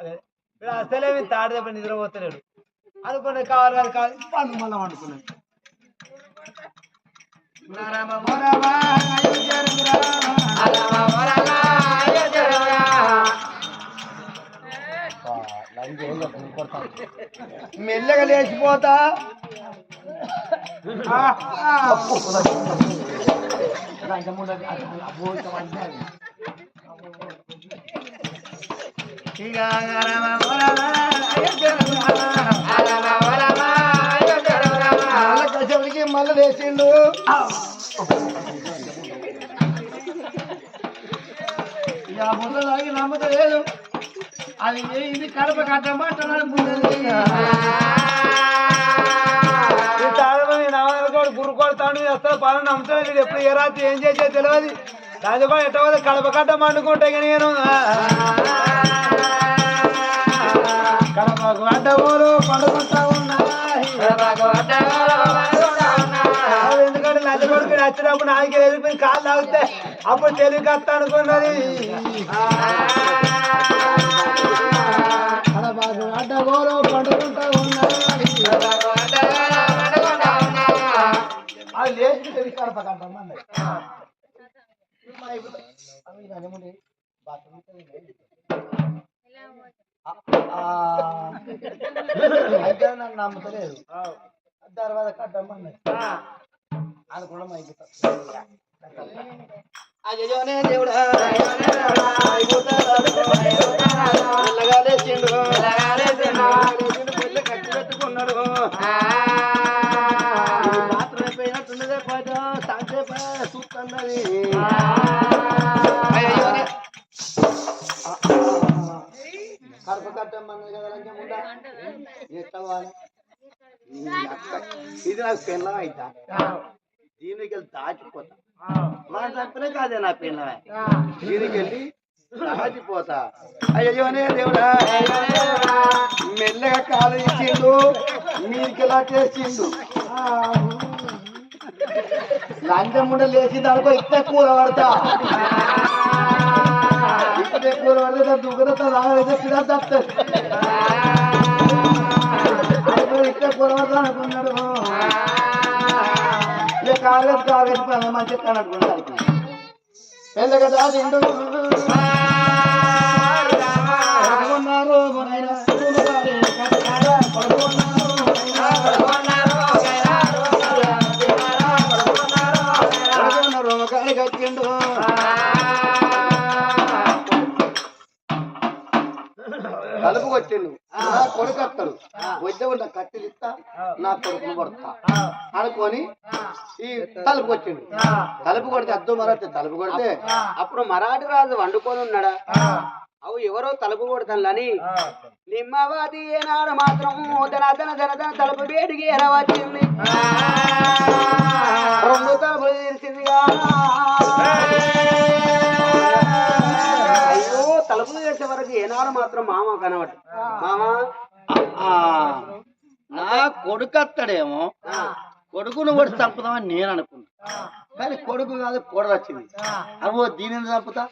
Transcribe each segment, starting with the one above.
ఇప్పుడు అసలేమి తాడు దెబ్బ నిద్రపోతలేడు. అనుకునే కావాలి కాదు కాదు పండు మళ్ళీ వండుకున్నాడు. మెల్లగా లేచిపోతా. కసేపటికి మళ్ళీ వేసిండు ఇక ముందు తాగి నమ్మతలేదు అది ఇది కడప కట్టమంటున్నాడు గురు కొడతాడు వస్తాడు పనులు నమ్ముతాడు వీడు ఎప్పుడు ఏ రాత్రి ఏం చేసే తెలియదు దాని కూడా ఎట్ట పోతే కడప కట్ట మండుకుంటే కానీ నేను. కడపకు పండుకుంటా ఉన్నాయి అవి ఎందుకంటే లంచ కొడుకు నచ్చినప్పుడు నాకే వెళ్ళిపోయి కాళ్ళు తాగితే అప్పుడు తెలివికి వస్తా అనుకున్నది. కడపకు పండుకుంటా ఉన్నాయి అది లేచి తెలివి అయితే నన్ను నమ్ముతలేదు తర్వాత కట్టమన్నది అనుకోవడం అయిపోతా అయ్యోనే దేవుడా ఇది నాకు పెళ్ళం అయితా. దీనికి వెళ్ళి దాచిపోతా. మా తప్పనే కాదే నా పెళ్ళమే దీనికి వెళ్ళి దాచిపోతా. అయ్యోనే దేవుడా. మెల్లగా కాలు ఇచ్చిండు. మీరికి ఇలా చేసిండు. లంచం ఉండ లేచి దానికో ఇస్తే కూర పడతా ఇస్తే కూర పడితే దుగ్గత రాగైతే తినద్దు కూర పడతా అనుకున్నాడు కాలేజ్ కాలేజ్ పని మంచి కనుక్కున్నాడు ఎందుకు దాచిండు పడుకున్నారు ఉన్న కత్తిలు ఇస్తా నా కొడుకును కొడతా. అనుకొని ఈ తలుపు కొట్టిండు. తలుపు కొడితే అద్దు మరొచ్చు తలుపు కొడితే అప్పుడు మరాఠీ రాజు వండుకొని ఉన్నాడా? అవు ఎవరో తలుపు కొడతానులని. నిమ్మవాది ఏనాడు మాత్రం ధన ధన ధన ధన తలుపు వేడికి ఎలా వచ్చింది రెండు తలుపులు తీర్చింది అయ్యో తలుపులు చేసే వరకు ఏనాడు మాత్రం మామ కనబడు మామ ఆ, కొడుకు అత్తడేమో కొడుకును కూడా చంపుదామని నేను అనుకున్నా. కానీ కొడుకు కాదు కోడలు వచ్చింది. అవో దీనిని చంపుతా?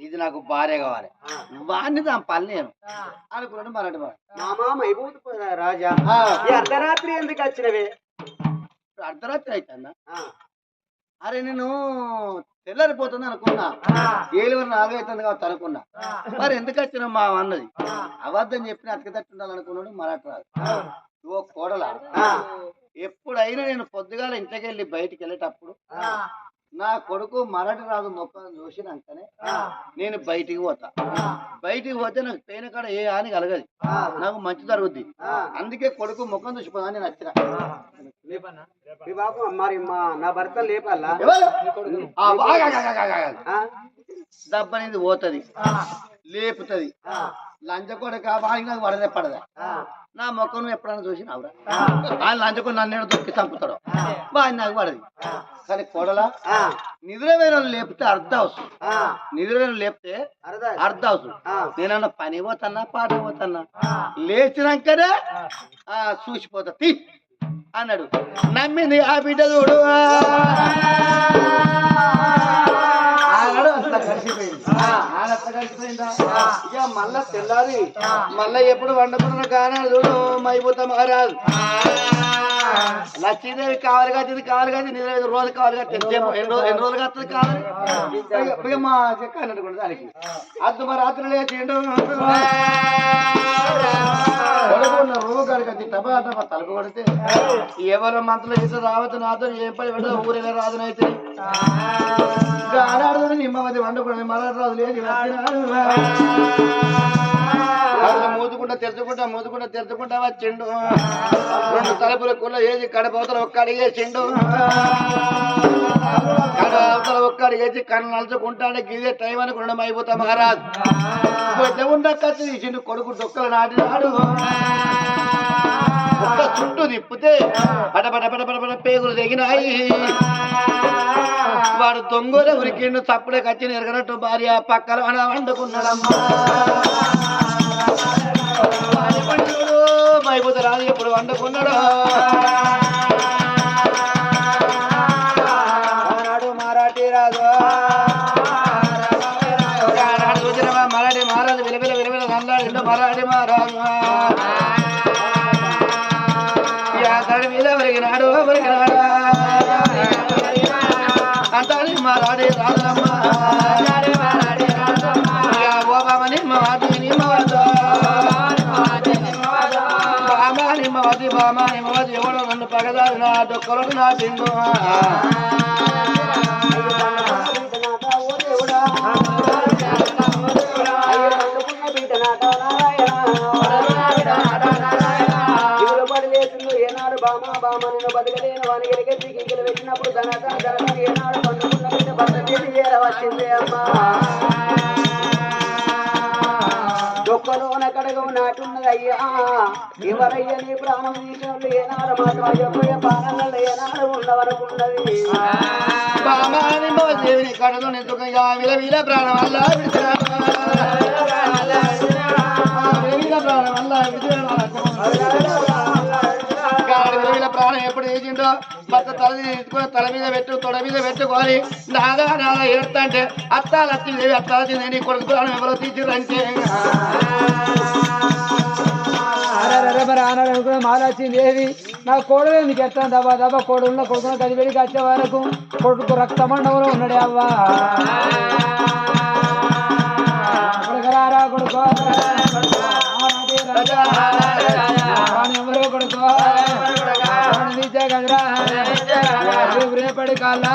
ఇది నాకు భార్య కావాలి. వాడిని చంపాలి నేను. అనుకున్నాడు మరటి వాడు రాజా. అర్ధరాత్రి ఎందుకు వచ్చినవే? అర్ధరాత్రి అవుతుందా అరే నేను తెల్లారిపోతుంది అనుకున్నా. ఏలు నాలుగు అవుతుంది కాబట్టి అనుకున్నా. మరి ఎందుకు వచ్చినా మా అన్నది? అబద్ధం చెప్పిన అతకతట్టు ఉండాలనుకున్నాడు మరాఠీ రాదు ఓ కోడల ఎప్పుడైనా నేను పొద్దుగాల ఇంటికి వెళ్ళి బయటికి వెళ్ళేటప్పుడు నా కొడుకు మరటి రాజు మొక్కను చూసినాకనే నేను బయటికి పోతా. బయటికి పోతే నాకు పెయిన కాడ ఏ హాని కలగదు. నాకు మంచి జరుగుద్ది. అందుకే కొడుకు ముఖం చూసిపోదా నేను వచ్చిన. మరి నా భర్త లేపాలా? దెబ్బ అనేది పోతుంది. లేపుతుంది. లంచ కొడక వాడికి నాకు పడదే పడదా ఆ. నా మొక్కను ఎప్పుడైనా చూసినావురా? ఆ. లంచకు నన్ను దొక్కి చంపుతాడు? వాడి నాకు పడది. కానీ కొడలా. నిద్రమైన లేపితే అర్ధ అవసరం. నిద్రమైన లేపితే అర్ధ అవసరం. నేనన్నా పని పోతన్నా పాట పోతన్నా? లేచినాకనే ఆ చూసిపోతా. తీ అన్నాడు. నమ్మింది ఆ బిడ్డ చూడు. ఆనాడు అట్లా కలిసిపోయింది. కలిసిపోయిందా? ఇక మళ్ళా తెల్లారి మళ్ళా ఎప్పుడు వండుకున్న కానీ చూడు మైపోతా మహారాజు లక్ష్మీదేవి కావాలి కట్టింది కావాలి కట్టి నిద్ర ఐదు రోజులు కావాలి కట్టింది ఎన్ని రోజులు ఎన్ని రోజులు కట్టదు కావాలి? మా చెక్క అన్నట్టు దానికి. అద్దు మా రాత్రి లేచిండు టపా టపా తలుపు కొడితే ఎవరు మంత్రులు ఇట్లా రావద్దు నాతో ఏ పని పెడతా ఊరిలో రాదునైతే ఆడాడు నిమ్మవతి వండుకుని మరాఠు రాజు లేచి వచ్చినాడు కళ్ళు మూతుకుంటా తెరుచుకుంటా మూతుకుంటా తెరుచుకుంటా వచ్చిండు. రెండు తలుపుల కుళ్ళ ఏది కడపవతల ఒక్క అడిగేసిండు కడపవతల ఒక్క అడిగేసి కన్ను నలుచుకుంటాడు గిదే టైం అనుకున్నాడు అయిపోతా మహారాజ్. ఉన్న కత్తి తీసిండు కొడుకు డొక్కలు నాటినాడు. ఒక్క చుట్టూ తిప్పితే పట పట పేగులు తెగినాయి. వాడు దొంగల ఉరికిండు తప్పుడే కచ్చి ఎరగనట్టు భార్య పక్కన అన వండుకున్నాడమ్మా. మైపోతే రాదు ఎప్పుడు వండుకున్నాడు. మరాఠీ రాజు. ఆనాడు చూసినవా మరాఠీ మహారాజు. విలవిల విలవిల నల్లాడిండు మరాఠీ మహారాజు యాతడి మీద ఒరిగినాడు ఒరిగినాడు అంతాడి మరాఠీ రాజమ్మ ఓబామ నిమ్మవాది ఎవడో నన్ను పగదారు నా నా బామ బామ నిన్ను బతకలేని వాని ఎరిగెత్తి గింగిలు పెట్టినప్పుడు ధన ధన ఏనాడు పండుకున్న బిడ్డ భర్త వచ్చింది అమ్మా కడగం నాటున్నది అయ్యా ఎవరయ్య నీ ప్రాణం తీసినట్లు ఏనాడు మాత్రం అయ్యపోయే ప్రాణంలో ఏనాడు ఉండవనుకున్నది బామ నిమ్మవాది కడదు నెత్తుకయ్యా విల ప్రాణం వల్ల విడిచినాడు ఎప్పుడు వేసిండో భర్త తల తీసుకొని తల మీద పెట్టు తొడ మీద పెట్టుకొని నాదా నాదా ఏడుతా అంటే అత్త లక్ష్మీదేవి అత్త నీ కొడుకు ప్రాణం ఎవరో తీసిరంటే ఏది నా కోడలు ఎందుకు ఎత్తాను దబా దబా కోడలు కొడుకున్న గదివేడికి వచ్చే వరకు కొడుకు రక్తమండవంలో ఉన్నాడే అవ్వా. కొడుకరారా కొడుకో రేపటి కాళ్ళ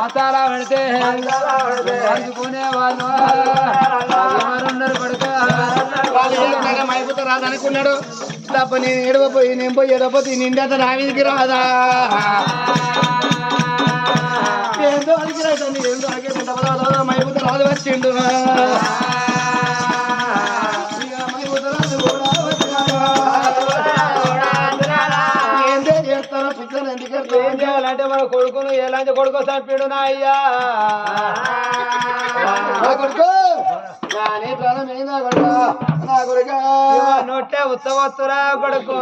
మసాలా పడితే పంచుకునే వాళ్ళు ఎవరున్నారు కొడుకో మైపుతో రాదనుకున్నాడు తప్ప నేను ఏడవపోయి నేను పోయి ఏడవపోతే నిండా నా మీదకి రాదా ఏందో అడిగి ఏందో అడిగి మైపుతో రాదు వచ్చిండు ఎలాంటి కొడుకు చంపిడు నా అయ్యా నా కొడుకు! నా నీ ప్రాణం ఏందా కొడుకు? నా కొడుకు? నొట్టే ఉత్తవత్తురా కొడుకు.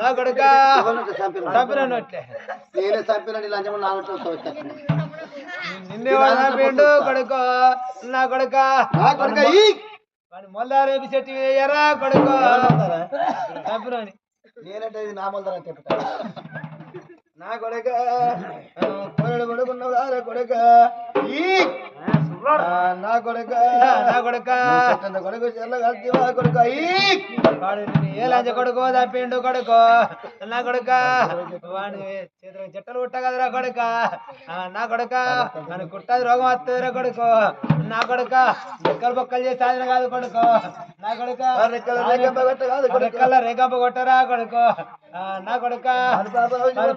నా కొడుక? చంపిన నొట్టే నేనే చంపినట్టు లంచం నా నోట్లో వచ్చేస్తాను నిన్నే చంపిండు కొడుకు. నా కొడుక? నా కొడుకు ఈ! మొల్లారేపి చెట్టు వేయరా కొడుకు? చంపినని నేనంటే ఇది నా మొదల చెప్తా నా కొడుక కొరడు కొడుకున్నావు కొడుక ఈ నా కొడుక నా కొడుక. కొడుకు చెల్ల కలిసివా కొడుక. ఈ వాడు నిన్ను ఏ లంచ కొడుకు చంపిండు కొడుకు. నా కొడుక. వాడిని చేతులకు చెట్టలు కుట్ట కదరా కొడుక నా కొడుక. నన్ను కుట్టది రోగం వస్తుందిరా కొడుకు. నా కొడుక. రెక్కలు బొక్కలు చేసి సాధన కాదు కొడుకు. నా కొడుక. రెక్కల రేగంప కొట్టరా కొడుకు. నా కొడుక.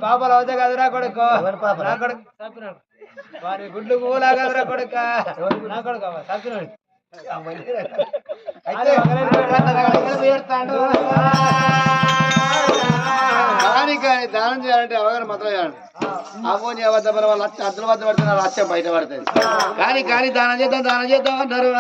పాపలు అవుతాయి కదరా కొడుకు. నా కొడుకు వారి గుడ్లు కూలా కదరా కొడుక? నా కొడుకు అయితే కానీ దానం చేయాలంటే అవగాహన మాత్రం చేయాలి. అమ్మోని వద్ద మన వాళ్ళు లక్ష అద్దల వద్ద పడుతున్నారు లక్ష్యం బయట పడుతుంది. కానీ కానీ దానం చేద్దాం దానం చేద్దాం అంటారు.